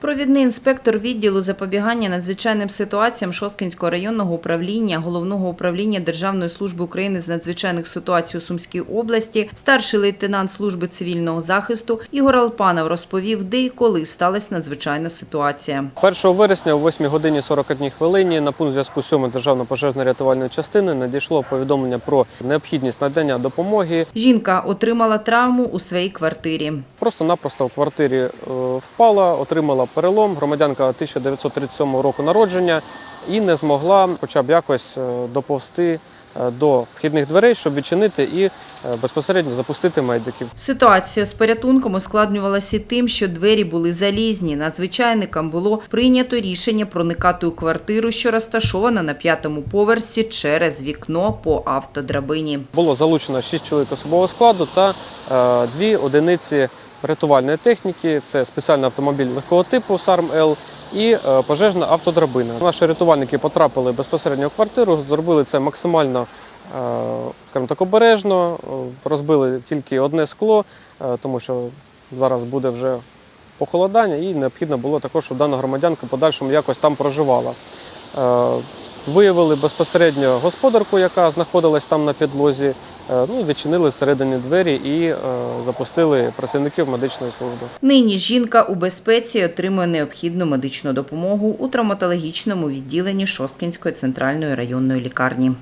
Провідний інспектор відділу запобігання надзвичайним ситуаціям Шосткинського районного управління Головного управління Державної служби України з надзвичайних ситуацій у Сумській області, старший лейтенант служби цивільного захисту Ігор Алпанов розповів, де і коли сталася надзвичайна ситуація. 1 вересня о 8 годині 41 хвилині на пункт зв'язку 7 державної пожежно-рятувальної частини надійшло повідомлення про необхідність надання допомоги. Жінка отримала травму у своїй квартирі. Просто-напросто в квартирі е, впала, отримала перелом, громадянка 1937 року народження і не змогла хоча б якось е, доповзти е, до вхідних дверей, щоб відчинити і е, безпосередньо запустити медиків. Ситуація з порятунком ускладнювалася тим, що двері були залізні. Надзвичайникам було прийнято рішення проникати у квартиру, що розташована на п'ятому поверсі через вікно по автодрабині. Було залучено 6 чоловік особового складу та дві одиниці рятувальної техніки. Це спеціальний автомобіль легкого типу САРМ-Л і е, пожежна автодрабина. Наші рятувальники потрапили безпосередньо в квартиру, зробили це максимально, е, скажімо так, обережно, е, розбили тільки одне скло, тому що зараз буде вже похолодання, і необхідно було також, щоб дана громадянка подальшому якось там проживала. Е, Виявили безпосередньо господарку, яка знаходилась там на підлозі. ну Ну, відчинили всередині двері і е, запустили працівників медичної служби. Нині жінка у безпеці отримує необхідну медичну допомогу у травматологічному відділенні Шосткінської центральної районної лікарні.